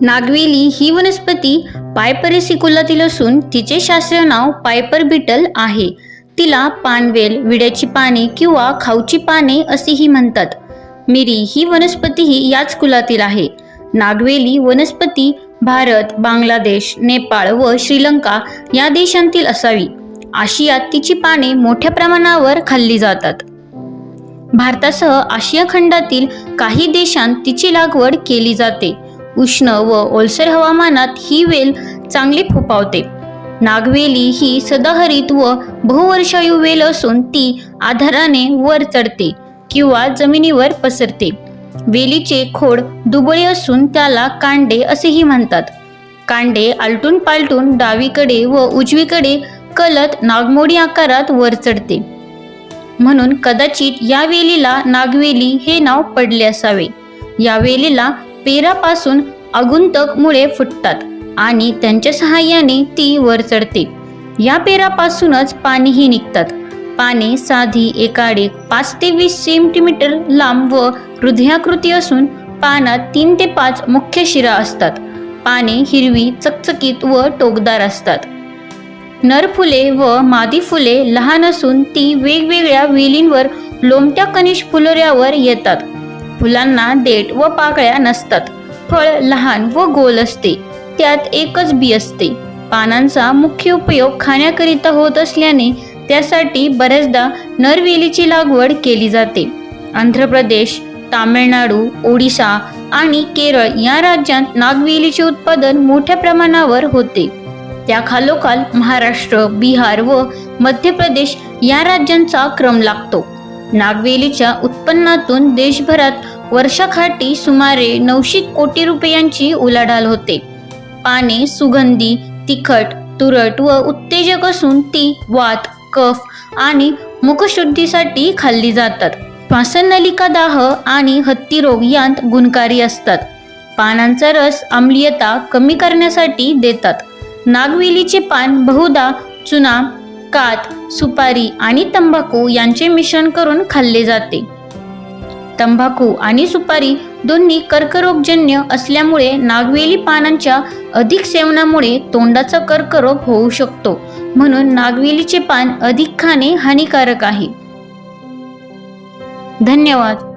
नागवेली ही वनस्पती पायपरेसी कुलातील असून तिचे शास्त्रीय नाव पायपर बिटल आहे. तिला पानवेल विड्याची पाने किंवा खाऊची पाने असेही म्हणतात. मिरी ही वनस्पतीही याच कुलातील आहे. नागवेली वनस्पती भारत बांगलादेश नेपाळ व श्रीलंका या देशांतील असावी. आशियात तिची पाने मोठ्या प्रमाणावर खाल्ली जातात. भारतासह आशिया खंडातील काही देशांत तिची लागवड केली जाते. उष्ण व ओलसर हवामानात ही वेल चांगली फोपावते नागवेली ही सदाहरित व बहुवर्षायू वेल असून ती आधाराने वर चढते किंवा जमिनीवर पसरते. वेलीचे खोड दुबळे असून त्याला कांडे असेही म्हणतात. कांडे आलटून पालटून डावीकडे व उजवीकडे कलत नागमोडी आकारात वर चढते. म्हणून कदाचित या वेलीला नागवेली हे नाव पडले असावे. या वेलीला पेरापासून आगुंतक मुळे फुटतात आणि त्यांच्या सहाय्याने ती वर चढते. या पेरापासूनच पानेही निघतात. पाने साधी एकाडे पाच ते वीस सेंटीमीटर लांब व हृदयाकृती असून पानात तीन ते पाच मुख्य शिरा असतात. पाने हिरवी चकचकीत व टोकदार असतात. नर फुले व मादी फुले लहान असून ती वेगवेगळ्या वेलींवर लोमट्या कनिष फुलोऱ्यावर येतात. फुलांना देठ व पाकळ्या नसतात. फळ लहान व गोल असते. त्यात एकच बी असते. पानांचा मुख्य उपयोग खाण्याकरिता होत असल्याने त्यासाठी बऱ्याचदा नरवेलीची लागवड केली जाते. आंध्र प्रदेश तामिळनाडू ओडिशा आणि केरळ या राज्यात नागवेलीचे उत्पादन मोठ्या प्रमाणावर होते. त्या खालोखाल महाराष्ट्र बिहार व मध्य प्रदेश या राज्यांचा क्रम लागतो. नागवेलीच्या उत्पन्नातून देशभरात वर्षाखाटी सुमारे नऊशे कोटी रुपयांची उलाढाल होते. पाने सुगंधी तिखट तुरट व उत्तेजक असून ती वात कफ आणि मुखशुद्धीसाठी खाल्ली जातात. श्वासनलिका दाह आणि हत्तीरोग यांत गुणकारी असतात. पानांचा रस आम्लीयता कमी करण्यासाठी देतात. नागवेलीचे पान बहुधा चुना कात सुपारी आणि तंबाखू यांचे मिश्रण करून खाल्ले जाते. तंबाखू आणि सुपारी दोन्ही कर्करोगजन्य असल्यामुळे नागवेली पानांच्या अधिक सेवनामुळे तोंडाचा कर्करोग होऊ शकतो. म्हणून नागवेलीचे पान अधिक खाणे हानिकारक आहे. धन्यवाद.